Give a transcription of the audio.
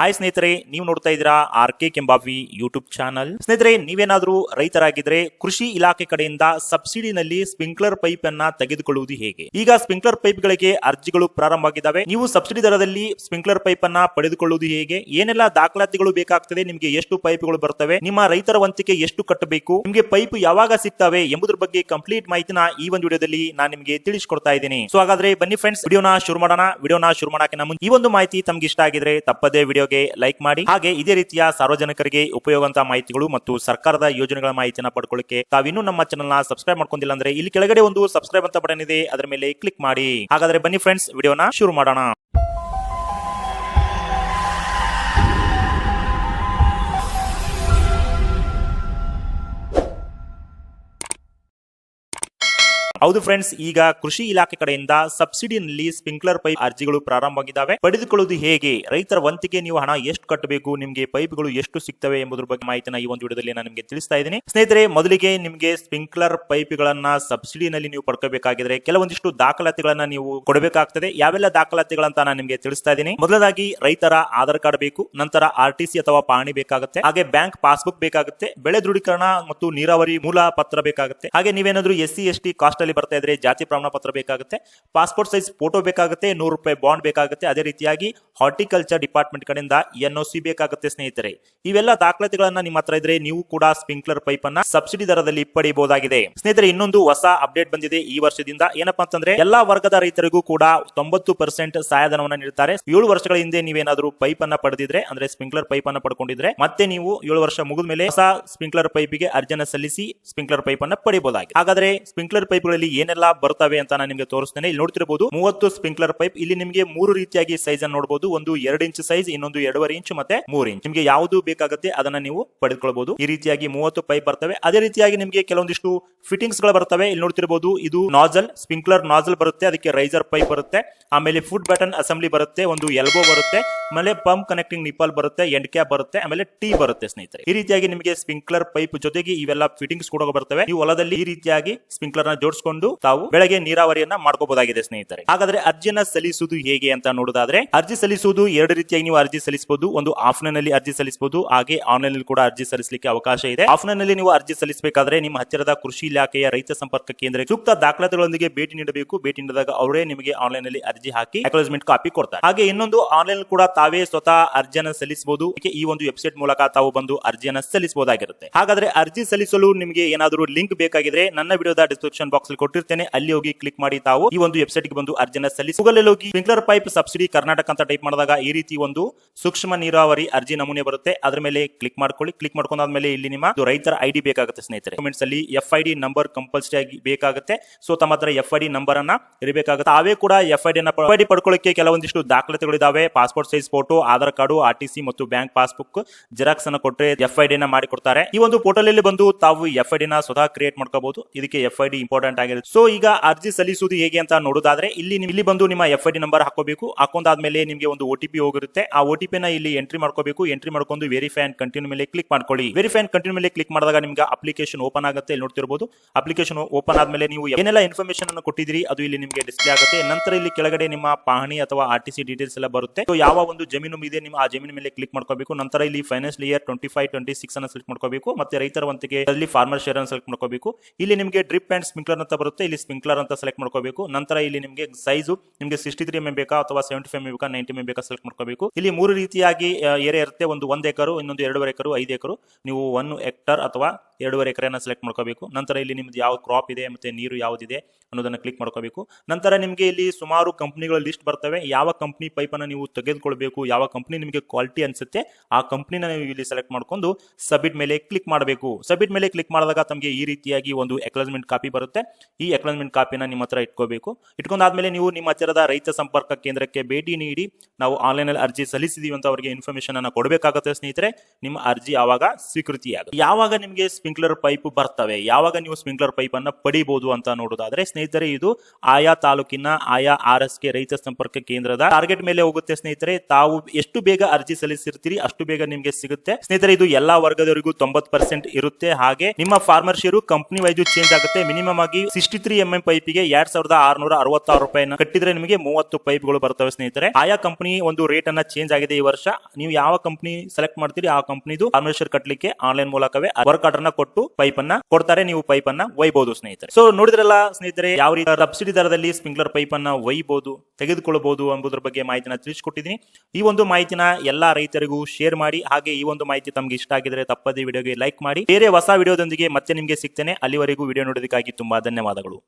Hi ಸ್ನೇಹಿತರೆ, ನೀವು ನೋಡ್ತಾ ಇದ್ದೀರಾ R K Kembhavi YouTube channel ಸ್ನೇಹಿತರೆ, ನೀವೇನಾದ್ರೂ ರೈತರಾಗಿದ್ರೆ ಕೃಷಿ ಇಲಾಖೆ ಕಡೆಯಿಂದ ಸಬ್ಸಿಡಿನಲ್ಲಿ ಸ್ಪ್ರಿಂಕ್ಲರ್ ಪೈಪ್ ಅನ್ನ ತೆಗೆದುಕೊಳ್ಳುವುದು ಹೇಗೆ? ಈಗ ಸ್ಪ್ರಿಂಕ್ಲರ್ ಪೈಪ್ ಗಳಿಗೆ ಅರ್ಜಿಗಳು ಪ್ರಾರಂಭವಾಗಿದ್ದಾವೆ ನೀವು ಸಬ್ಸಿಡಿ ದರದಲ್ಲಿ ಸ್ಪ್ರಿಂಕ್ಲರ್ ಪೈಪ್ ಅನ್ನ ಪಡೆದುಕೊಳ್ಳುವುದು ಹೇಗೆ? ಏನೆಲ್ಲ ದಾಖಲಾತಿಗಳು ಬೇಕಾಗ್ತದೆ? ನಿಮಗೆ ಎಷ್ಟು ಪೈಪ್ಗಳು ಬರ್ತವೆ? ನಿಮ್ಮ ರೈತರ ವಂತಿಕೆ ಎಷ್ಟು ಕಟ್ಟಬೇಕು? ನಿಮಗೆ ಪೈಪ್ ಯಾವಾಗ ಸಿಗ್ತವೆ ಎಂಬುದರ ಬಗ್ಗೆ ಕಂಪ್ಲೀಟ್ ಮಾಹಿತಿನ ಈ ಒಂದು ವಿಡಿಯೋದಲ್ಲಿ ನಾನು ನಿಮಗೆ ತಿಳಿಸಿಕೊಡ್ತಾ ಇದ್ದೀನಿ. ಸೊ ಹಾಗಾದ್ರೆ ಬನ್ನಿ ಫ್ರೆಂಡ್ಸ್ ವಿಡಿಯೋನ ಶುರು ಮಾಡೋಣ. ವಿಡಿಯೋನ ಶುರು ಮಾಡೋಕೆ ನಮ್ಮ ಈ ಒಂದು ಮಾಹಿತಿ ತಮ್ಗೆ ಇಷ್ಟ ಆಗಿದ್ರೆ ತಪ್ಪದೇ ವಿಡಿಯೋಗೆ ಲೈಕ್ ಮಾಡಿ. ಹಾಗೆ ಇದೇ ರೀತಿಯ ಸಾರ್ವಜನಿಕರಿಗೆ ಉಪಯೋಗವಂತ ಮಾಹಿತಿಗಳು ಮತ್ತು ಸರ್ಕಾರದ ಯೋಜನೆಗಳ ಮಾಹಿತಿಯನ್ನು ಪಡ್ಕೊಳ್ಳಿಕ್ಕೆ ತಾವಿನ್ನೂ ನಮ್ಮ ಚಾನಲ್ನ ಸಬ್ಸ್ಕ್ರೈಬ್ ಮಾಡ್ಕೊಂಡಿಲ್ಲ ಅಂದ್ರೆ ಇಲ್ಲಿ ಕೆಳಗಡೆ ಒಂದು ಸಬ್ಸ್ಕ್ರೈಬ್ ಅಂತ ಬಟನ್ ಇದೆ. ಅದರ ಮೇಲೆ ಕ್ಲಿಕ್ ಮಾಡಿ. ಹಾಗಾದ್ರೆ ಬನ್ನಿ ಫ್ರೆಂಡ್ಸ್ ವಿಡಿಯೋನ ಶುರು ಮಾಡೋಣ. ಹೌದು ಫ್ರೆಂಡ್ಸ್ ಈಗ ಕೃಷಿ ಇಲಾಖೆ ಕಡೆಯಿಂದ ಸಬ್ಸಿಡಿನಲ್ಲಿ ಸ್ಪಿಂಕ್ಲರ್ ಪೈಪ್ ಅರ್ಜಿಗಳು ಪ್ರಾರಂಭವಾಗಿದ್ದಾವೆ. ಪಡೆದುಕೊಳ್ಳುವುದು ಹೇಗೆ? ರೈತರ ವಂತಿಗೆ ನೀವು ಹಣ ಎಷ್ಟು ಕಟ್ಟಬೇಕು ನಿಮಗೆ ಪೈಪ್ಗಳು ಎಷ್ಟು ಸಿಗ್ತವೆ ಎಂಬುದರ ಬಗ್ಗೆ ಮಾಹಿತಿನ ಈ ಒಂದು ವಿಡಿಯೋದಲ್ಲಿ ನಾನು ನಿಮಗೆ ತಿಳಿಸ್ತಾ ಇದ್ದೀನಿ. ಸ್ನೇಹಿತರೆ, ಮೊದಲಿಗೆ ನಿಮಗೆ ಸ್ಪ್ರಿಂಕ್ಲರ್ ಪೈಪ್ಗಳನ್ನ ಸಬ್ಸಿಡಿನಲ್ಲಿ ನೀವು ಪಡ್ಕೋಬೇಕಾಗಿದ್ರೆ ಕೆಲವೊಂದಿಷ್ಟು ದಾಖಲಾತಿಗಳನ್ನ ನೀವು ಕೊಡಬೇಕಾಗ್ತದೆ. ಯಾವೆಲ್ಲ ದಾಖಲಾತಿಗಳಂತ ನಾನು ನಿಮಗೆ ತಿಳಿಸ್ತಾ ಇದ್ದೀನಿ. ಮೊದಲದಾಗಿ ರೈತರ ಆಧಾರ್ ಕಾರ್ಡ್ ಬೇಕು, ನಂತರ ಆರ್ ಟಿ ಸಿ ಅಥವಾ ಪಹಣಿ ಬೇಕಾಗುತ್ತೆ, ಹಾಗೆ ಬ್ಯಾಂಕ್ ಪಾಸ್ಬುಕ್ ಬೇಕಾಗುತ್ತೆ, ಬೆಳೆ ದೃಢೀಕರಣ ಮತ್ತು ನೀರಾವರಿ ಮೂಲ ಪತ್ರ ಬೇಕಾಗುತ್ತೆ. ಹಾಗೆ ನೀವೇನಾದ್ರೂ S C, S T caste ಅಲ್ಲಿ ಬರ್ತಾ ಇದ್ರೆ ಜಾತಿ ಪ್ರಮಾಣ ಪತ್ರ ಬೇಕಾಗುತ್ತೆ ಪಾಸ್ಪೋರ್ಟ್ ಸೈಜ್ ಫೋಟೋ ಬೇಕಾಗುತ್ತೆ, ನೂರು ರೂಪಾಯಿ ಬಾಂಡ್ ಬೇಕಾಗುತ್ತೆ. ಅದೇ ರೀತಿಯಾಗಿ ಹಾರ್ಟಿಕಲ್ಚರ್ ಡಿಪಾರ್ಟ್ಮೆಂಟ್ ಕಡೆಯಿಂದ ಎನ್ ಒ ಸಿ ಬೇಕಾಗುತ್ತೆ ಸ್ನೇಹಿತರೆ. ಇವೆಲ್ಲ ದಾಖಲಾತಿಗಳನ್ನ ನಿಮ್ಮ ಹತ್ರ ಇದ್ರೆ ನೀವು ಕೂಡ ಸ್ಪ್ರಿಂಕ್ಲರ್ ಪೈಪ್ ಅನ್ನ ಸಬ್ಸಿಡಿ ದರದಲ್ಲಿ ಪಡೆಯಬಹುದಾಗಿದೆ ಸ್ನೇಹಿತರೆ, ಇನ್ನೊಂದು ಹೊಸ ಅಪ್ಡೇಟ್ ಬಂದಿದೆ ಈ ವರ್ಷದಿಂದ. ಏನಪ್ಪಾ ಅಂತಂದ್ರೆ, ಎಲ್ಲಾ ವರ್ಗದ ರೈತರಿಗೂ ಕೂಡ ತೊಂಬತ್ತು ಪರ್ಸೆಂಟ್ ಸಹಾಯಧನವನ್ನ ನೀಡುತ್ತಾರೆ ಏಳು ವರ್ಷಗಳ ಹಿಂದೆ ನೀವೇನಾದ್ರೂ ಪೈಪ್ ಅನ್ನ ಪಡೆದಿದ್ರೆ, ಅಂದ್ರೆ ಸ್ಪ್ರಿಂಕ್ಲರ್ ಪೈಪ್ ಅನ್ನ ಪಡ್ಕೊಂಡಿದ್ರೆ, ಮತ್ತೆ ನೀವು ಏಳು ವರ್ಷ ಮುಗಿದ ಮೇಲೆ ಹೊಸ ಸ್ಪ್ರಿಂಕ್ಲರ್ ಪೈಪಿಗೆ ಅರ್ಜಿಯನ್ನ ಸಲ್ಲಿಸಿ ಸ್ಪ್ರಿಂಕ್ಲರ್ ಪೈಪ್ ಅನ್ನ ಪಡೆಯಬಹುದಾಗಿದೆ ಹಾಗಾದ್ರೆ ಸ್ಪ್ರಿಂಕ್ಲರ್ ಪೈಪ್ಗಳಲ್ಲಿ ಏನೆಲ್ಲ ಬರ್ತವೆ ಅಂತ ನಾನು ನಿಮಗೆ ತೋರಿಸ್ತೇನೆ. ಇಲ್ಲಿ ನೋಡ್ತಿರಬಹುದು ಮೂವತ್ತು ಸ್ಪ್ರಿಂಕ್ಲರ್ ಪೈಪ್. ಇಲ್ಲಿ ನಿಮಗೆ ಮೂರು ರೀತಿಯಾಗಿ ಸೈಜ್ ಅನ್ನು ನೋಡಬಹುದು ಒಂದು ಎರಡು ಇಂಚ್ ಸೈಜ್ ಇನ್ನೊಂದು ಎರಡೂವರೆ ಇಂಚ್ ಮತ್ತೆ ಮೂರು ಇಂಚ್. ನಿಮಗೆ ಯಾವುದು ಬೇಕಾಗುತ್ತೆ ಅದನ್ನ ನೀವು ಪಡೆದುಕೊಳ್ಳಬಹುದು ಈ ರೀತಿಯಾಗಿ ಮೂವತ್ತು ಪೈಪ್ ಬರ್ತವೆ. ಅದೇ ರೀತಿಯಾಗಿ ನಿಮಗೆ ಕೆಲವೊಂದಿಷ್ಟು ಫಿಟ್ಟಿಂಗ್ಸ್ಗಳು ಬರ್ತವೆ. ಇಲ್ಲಿ ನೋಡ್ತಿರಬಹುದು ಇದು ನಾಜಲ್ ಸ್ಪ್ರಿಂಕ್ಲರ್ ನಾಜಲ್ ಬರುತ್ತೆ. ಅದಕ್ಕೆ ರೈಸರ್ ಪೈಪ್ ಬರುತ್ತೆ. ಆಮೇಲೆ ಫುಡ್ ಬಟನ್ ಅಸೆಂಬ್ಲಿ ಬರುತ್ತೆ. ಒಂದು ಎಲ್ಬೋ ಬರುತ್ತೆ. ಆಮೇಲೆ ಪಂಪ್ ಕನೆಕ್ಟಿಂಗ್ ನಿಪಲ್ ಬರುತ್ತೆ. ಎಂಡ್ ಕ್ಯಾಪ್ ಬರುತ್ತೆ. ಆಮೇಲೆ ಟೀ ಬರುತ್ತೆ, ಸ್ನೇಹಿತರೆ. ಈ ರೀತಿಯಾಗಿ ನಿಮಗೆ ಸ್ಪ್ರಿಂಕ್ಲರ್ ಪೈಪ್ ಜೊತೆಗೆ ಇವೆಲ್ಲ ಫಿಟ್ಟಿಂಗ್ಸ್ ಕೂಡ ಬರ್ತವೆ. ಈ ಹೊಲದಲ್ಲಿ ಈ ರೀತಿಯಾಗಿ ಸ್ಪ್ರಿಂಕ್ಲರ್ನ ಜೋಡಿಸಿಕೊಂಡು ತಾವು ಬೆಳಗ್ಗೆ ನೀರಾವರಿಯನ್ನ ಮಾಡ್ಕೋಬಹುದಾಗಿದೆ ಸ್ನೇಹಿತರೆ. ಹಾಗಾದ್ರೆ ಅರ್ಜಿಯನ್ನ ಸಲ್ಲಿಸುವುದು ಹೇಗೆ ಅಂತ ನೋಡೋದಾದ್ರೆ ಅರ್ಜಿ ಸಲ್ಲಿಸುವುದು ಎರಡು ರೀತಿಯಾಗಿ ನೀವು ಅರ್ಜಿ ಸಲ್ಲಿಸಬಹುದು. ಒಂದು ಆಫ್ಲೈನ್ ಅಲ್ಲಿ ಅರ್ಜಿ ಸಲ್ಲಿಸಬಹುದು, ಹಾಗೆ ಆನ್ಲೈನ್ ಅಲ್ಲಿ ಕೂಡ ಅರ್ಜಿ ಸಲ್ಲಿಸಲಿಕ್ಕೆ ಅವಕಾಶ ಇದೆ. ಆಫ್ಲೈನ್ ಅಲ್ಲಿ ನೀವು ಅರ್ಜಿ ಸಲ್ಲಿಸಬೇಕಾದ್ರೆ ನಿಮ್ಮ ಹತ್ತಿರದ ಕೃಷಿ ಇಲಾಖೆಯ ರೈತ ಸಂಪರ್ಕ ಕೇಂದ್ರ ಸೂಕ್ತ ದಾಖಲಾತಿಗಳೊಂದಿಗೆ ಭೇಟಿ ನೀಡಬೇಕು. ಭೇಟಿ ನೀಡಿದಾಗ ಅವರೇ ನಿಮಗೆ ಆನ್ಲೈನ್ ಅಲ್ಲಿ ಅರ್ಜಿ ಹಾಕಿ ಅಕ್ನಾಲಜ್ಮೆಂಟ್ ಕಾಪಿ ಕೊಡ್ತಾರೆ. ಹಾಗೆ ಇನ್ನೊಂದು ಆನ್ಲೈನ್ ಕೂಡ ತಾವೇ ಸ್ವತಃ ಅರ್ಜಿಯನ್ನು ಸಲ್ಲಿಸಬಹುದು. ಈ ಒಂದು ವೆಬ್ಸೈಟ್ ಮೂಲಕ ತಾವು ಬಂದು ಅರ್ಜಿಯನ್ನು ಸಲ್ಲಿಸಬಹುದಾಗಿರುತ್ತೆ. ಹಾಗಾದ್ರೆ ಅರ್ಜಿ ಸಲ್ಲಿಸಲು ನಿಮಗೆ ಏನಾದರೂ ಲಿಂಕ್ ಬೇಕಾಗಿದ್ರೆ ನನ್ನ ವಿಡಿಯೋದ ಡಿಸ್ಕ್ರಿಪ್ಷನ್ ಬಾಕ್ಸ್ ಕೊಟ್ಟಿರ್ತೇನೆ, ಅಲ್ಲಿ ಹೋಗಿ ಕ್ಲಿಕ್ ಮಾಡಿ ತಾವು ಈ ಒಂದು ವೆಬ್ಸೈಟ್ಗೆ ಬಂದು ಅರ್ಜಿನ ಸಲ್ಲಿಸಿ. ಅಲ್ಲಿ ಹೋಗಿ ಸ್ಪ್ರಿಂಕ್ಲರ್ ಪೈಪ್ ಸಬ್ಸಿಡಿ ಕರ್ನಾಟಕ ಅಂತ ಟೈಪ್ ಮಾಡಿದಾಗ ಈ ರೀತಿ ಒಂದು ಸೂಕ್ಷ್ಮ ನೀರಾವರಿ ಅರ್ಜಿ ನಮೂನೆ ಬರುತ್ತೆ. ಅದರ ಮೇಲೆ ಕ್ಲಿಕ್ ಮಾಡ್ಕೊಳ್ಳಿ. ಕ್ಲಿಕ್ ಮಾಡ್ಕೊಂಡಾದ್ಮೇಲೆ ಇಲ್ಲಿ ನಿಮ್ಮ ರೈತರ ಐಡಿ ಬೇಕಾಗುತ್ತೆ ಸ್ನೇಹಿತರೆ. ಕಮೆಂಟ್ಸ್ ಅಲ್ಲಿ F I D number compulsory ಆಗಿ ಬೇಕಾಗುತ್ತೆ. ಸೊ ತಮ್ಮ ಹತ್ರ ಎಫ್ ಐ ಡಿ ನಂಬರ್ ಅನ್ನ ಇರಬೇಕಾಗುತ್ತೆ. ಅವೇ ಕೂಡ F I D F I D ಪಡ್ಕೊಳ್ಳಿಕ್ಕೆ ಕೆಲವೊಂದಿಷ್ಟು ದಾಖಲಾತಿಗಳಿದಾವೆ. Passport size photo Aadhaar card R T C ಮತ್ತು ಬ್ಯಾಂಕ್ ಪಾಸ್ಬುಕ್ ಜೆರಾಕ್ಸ್ ಅನ್ನ ಕೊಟ್ಟರೆ ಎಫ್ ಐ ಡಿ ನ ಮಾಡಿಕೊಡ್ತಾರೆ ಈ ಒಂದು ಪೋರ್ಟಲ್ ಅಲ್ಲಿ ಬಂದು ತಾವು ಎಫ್ ಐ ಡಿ ನ ಸ್ವತಃ ಕ್ರಿಯೇಟ್ ಮಾಡ್ಕೋಬಹುದು. ಇದಕ್ಕೆ ಎಫ್ ಐ ಡಿ ಇಂಪಾರ್ಟೆಂಟ್ ಆಗಿರುತ್ತೆ ಸೊ ಈಗ ಅರ್ಜಿ ಸಲ್ಲಿಸುವುದು ಹೇಗೆ ಅಂತ ನೋಡೋದಾದ್ರೆ, ಇಲ್ಲಿ ಇಲ್ಲಿ ಬಂದು ನಿಮ್ಮ ಎಫ್ ಐ ಡಿ ನಂಬರ್ ಹಾಕೋಬೇಕು ಹಾಕೊಂಡಾದ್ಮೇಲೆ ನಿಮಗೆ ಒಂದು ಟಿ ಹೋಗಿರುತ್ತೆ. ಆ ಒ ನ ಇಲ್ಲಿ ಎಂಟ್ರಿ ಮಾಡ್ಕೋಬೇಕು. ಎಂಟ್ರಿ ಮಾಡ್ಕೊಂಡು ವೆರಿಫೈ ಅಂಡ್ ಕಂಟಿನ್ಯೂ ಮೇಲೆ ಕ್ಲಿಕ್ ಮಾಡ್ಕೊಳ್ಳಿ. ವೆರಿಫೈ ಅಂಡ್ ಕಂಟಿನ್ಯೂ ಮೇಲೆ ಕ್ಲಿಕ್ ಮಾಡಿದಾಗ ನಿಮ್ಗೆ ಅಪ್ಲಿಕೇಶನ್ ಓಪನ್ ಆಗುತ್ತೆ. ಇಲ್ಲಿ ನೋಡ್ತಿರ್ಬೋದು. ಅಪ್ಲಿಕೇಶನ್ ಓಪನ್ ಆದ್ಮೇಲೆ ನೀವು ಏನೆಲ್ಲ ಇನ್ಫಾರ್ಮೇಶನ್ ಅನ್ನು ಕೊಟ್ಟಿದ್ದೀರಿ, ಅದು ಇಲ್ಲಿ ನಿಮಗೆ ಡಿಸ್ಪ್ಲೇ ಆಗುತ್ತೆ. ನಂತರ ಇಲ್ಲಿ ಕೆಳಗಡೆ ನಿಮ್ಮ ಪಹಣಿ ಅಥವಾ ಆರ್ ಟಿ ಸಿ ಡೀಟೇಲ್ಸ್ ಎಲ್ಲ ಬರುತ್ತೆ. ಸೊ ಯಾವ ಒಂದು ಜಮೀನು ಇದೆ, ನಿಮ್ಮ ಆ ಜಮೀನ ಮೇಲೆ ಕ್ಲಿಕ್ ಮಾಡ್ಕೋಬೇಕು. ನಂತರ ಇಲ್ಲಿ finance year twenty five twenty six ಅನ್ನು ಸೆಲೆಕ್ಟ್ ಮಾಡ್ಕೋಬೇಕು. ಮತ್ತೆ ರೈತರ ವಂತಿಗೆ ಅಲ್ಲಿ ಫಾರ್ಮರ್ ಶೇರ್ ಅನ್ನು ಸೆಲೆಕ್ಟ್ ಮಾಡ್ಕೋಬೇಕು. ಇಲ್ಲಿ ನಿಮಗೆ ಡ್ರಿಪ್ ಅಂಡ್ ಸ್ಪ್ರಿಂಕ್ಲರ್ ಅಂತ ಬರುತ್ತೆ, ಇಲ್ಲಿ ಸ್ಪ್ರಿಂಕ್ಲರ್ ಅಂತ ಸೆಲೆಕ್ಟ್ ಮಾಡ್ಕೋಬೇಕು. ನಂತರ ಇಲ್ಲಿ ನಿಮಗೆ ಸೈಜು ನಿಮಗೆ ಸಿಕ್ಸ್ಟಿ ತ್ರೀ ಎಂ ಬೇಕಾ ಅಥವಾ ಸೆವೆಂಟಿ ಫೈವ್ ಎಂ ಬೇಕಾ ನೈಂಟಿ ಎಂ ಬೇಕಾ ಸೆಲೆಕ್ಟ್ ಮಾಡ್ಕೋಬೇಕು. ಇಲ್ಲಿ ಮೂರು ರೀತಿಯಾಗಿ ಏರಿಯಾ ಇರುತ್ತೆ. ಒಂದು ಒಂದು ಎಕರು, ಇನ್ನೊಂದು ಎರಡೂವರೆ ಎಕರು, ಐದು ಎಕರು. ನೀವು ಒನ್ ಎಕ್ಟರ್ ಅಥವಾ ಎರಡೂವರೆ ಎಕರೆನ ಸೆಲೆಕ್ಟ್ ಮಾಡ್ಕೋಬೇಕು. ನಂತರ ಇಲ್ಲಿ ನಿಮ್ದು ಯಾವ ಕ್ರಾಪ್ ಇದೆ ಮತ್ತೆ ನೀರು ಯಾವುದಿದೆ ಅನ್ನೋದನ್ನ ಕ್ಲಿಕ್ ಮಾಡ್ಕೋಬೇಕು. ನಂತರ ನಿಮಗೆ ಇಲ್ಲಿ ಸುಮಾರು ಕಂಪ್ನಿಗಳ ಲಿಸ್ಟ್ ಬರ್ತವೆ. ಯಾವ ಕಂಪ್ನಿ ಪೈಪನ್ನು ನೀವು ತೆಗೆದುಕೊಳ್ಬೇಕು, ಯಾವ ಕಂಪ್ನಿ ನಿಮಗೆ ಕ್ವಾಲಿಟಿ ಅನ್ಸುತ್ತೆ, ಆ ಕಂಪ್ನಿನ ನೀವು ಇಲ್ಲಿ ಸೆಲೆಕ್ಟ್ ಮಾಡ್ಕೊಂಡು ಸಬ್ಮಿಟ್ ಮೇಲೆ ಕ್ಲಿಕ್ ಮಾಡಬೇಕು. ಸಬ್ಮಿಟ್ ಮೇಲೆ ಕ್ಲಿಕ್ ಮಾಡಿದಾಗ ತಮಗೆ ಈ ರೀತಿಯಾಗಿ ಒಂದು ಎಕ್ಲಜ್ಮೆಂಟ್ ಕಾಪಿ ಬರುತ್ತೆ. ಈ ಎಕ್ಲಜ್ಮೆಂಟ್ ಕಾಪಿನ ನಿಮ್ಮ ಹತ್ರ ಇಟ್ಕೋಬೇಕು. ಇಟ್ಕೊಂಡಾದ್ಮೇಲೆ ನೀವು ನಿಮ್ಮ ಹತ್ತಿರದ ರೈತ ಸಂಪರ್ಕ ಕೇಂದ್ರಕ್ಕೆ ಭೇಟಿ ನೀಡಿ, ನಾವು ಆನ್ಲೈನಲ್ಲಿ ಅರ್ಜಿ ಸಲ್ಲಿಸಿದೀವಿ ಅಂತ ಅವರಿಗೆ ಇನ್ಫಾರ್ಮೇಶನ್ ಅನ್ನು ಕೊಡಬೇಕಾಗುತ್ತೆ ಸ್ನೇಹಿತರೆ. ನಿಮ್ಮ ಅರ್ಜಿ ಆವಾಗ ಸ್ವೀಕೃತಿ ಆಗುತ್ತೆ ಯಾವಾಗ ನಿಮಗೆ ಸ್ಪ್ರಿಂಕ್ಲರ್ ಪೈಪ್ ಬರ್ತವೆ. ಯಾವಾಗ ನೀವು ಸ್ಪ್ರಿಂಕ್ಲರ್ ಪೈಪ್ ಅನ್ನ ಪಡಿಬಹುದು ಅಂತ ನೋಡೋದಾದ್ರೆ ಸ್ನೇಹಿತರೆ, ಇದು ಆಯಾ ತಾಲೂಕಿನ, ಆಯಾ ಆರ್ ಎಸ್ ಕೆ ರೈತ ಸಂಪರ್ಕ ಕೇಂದ್ರದ ಟಾರ್ಗೆಟ್ ಮೇಲೆ ಹೋಗುತ್ತೆ ಸ್ನೇಹಿತರೆ. ತಾವು ಎಷ್ಟು ಬೇಗ ಅರ್ಜಿ ಸಲ್ಲಿಸಿರ್ತೀರಿ, ಅಷ್ಟು ಬೇಗ ನಿಮ್ಗೆ ಸಿಗುತ್ತೆ. ಸ್ನೇಹಿತರೆ, ಇದು ಎಲ್ಲಾ ವರ್ಗದವರಿಗೂ ತೊಂಬತ್ ಪರ್ಸೆಂಟ್ ಇರುತ್ತೆ. ಹಾಗೆ ನಿಮ್ಮ farmer share company wise change ಆಗುತ್ತೆ. ಮಿನಿಮಮ್ ಆಗಿ ಸಿಕ್ಸ್ಟಿ ತ್ರೀ ಎಂ ಎಂ ಪೈಪಿಗೆ ಎರಡ್ ಸಾವಿರದ ಆರ್ನೂರ ಅರವತ್ತಾರು ರೂಪಾಯಿನ ಕಟ್ಟಿದ್ರೆ ನಿಮಗೆ ಮೂವತ್ತು ಪೈಪ್ಗಳು ಬರ್ತವೆ ಸ್ನೇಹಿತರೆ. ಆಯಾ ಕಂಪನಿ ಒಂದು ರೇಟ್ ಅನ್ನ ಚೇಂಜ್ ಆಗಿದೆ ಈ ವರ್ಷ. ನೀವು ಯಾವ ಕಂಪನಿ ಸೆಲೆಕ್ಟ್ ಮಾಡ್ತೀರಿ, ಆ ಕಂಪನಿದು ಫಾರ್ಮರ್ ಕಟ್ಟಲಿಕ್ಕೆ ಆನ್ಲೈನ್ ಮೂಲಕವೇ ವರ್ಕ್ ಆರ್ಡರ್ ಕೊಟ್ಟು ಪೈಪ್ ಅನ್ನ ಕೊಡ್ತಾರೆ, ನೀವು ಪೈಪ್ ಅನ್ನ ಒಯ್ಬಹುದು ಸ್ನೇಹಿತರೆ. ಸೊ ನೋಡಿದ್ರಲ್ಲ ಸ್ನೇಹಿತರೆ, ಯಾವ ರೀತಿ ಸಬ್ಸಿಡಿ ದರದಲ್ಲಿ ಸ್ಪ್ರಿಂಕ್ಲರ್ ಪೈಪ್ ಅನ್ನ ಒಯ್ಬಹುದು ತೆಗೆದುಕೊಳ್ಳಬಹುದು ಎಂಬುದರ ಬಗ್ಗೆ ಮಾಹಿತಿನ ತಿಳಿಸಿಕೊಟ್ಟಿದ್ದೀನಿ. ಈ ಒಂದು ಮಾಹಿತಿನ ಎಲ್ಲಾ ರೈತರಿಗೂ ಶೇರ್ ಮಾಡಿ, ಹಾಗೆ ಈ ಒಂದು ಮಾಹಿತಿ ತಮ್ಗೆ ಇಷ್ಟ ಆಗಿದ್ರೆ ತಪ್ಪದೇ ವಿಡಿಯೋಗೆ ಲೈಕ್ ಮಾಡಿ. ಬೇರೆ ಹೊಸ ವಿಡಿಯೋದೊಂದಿಗೆ ಮತ್ತೆ ನಿಮ್ಗೆ ಸಿಗ್ತೇನೆ. ಅಲ್ಲಿವರೆಗೂ ವಿಡಿಯೋ ನೋಡೋದಕ್ಕಾಗಿ ತುಂಬಾ ಧನ್ಯವಾದಗಳು.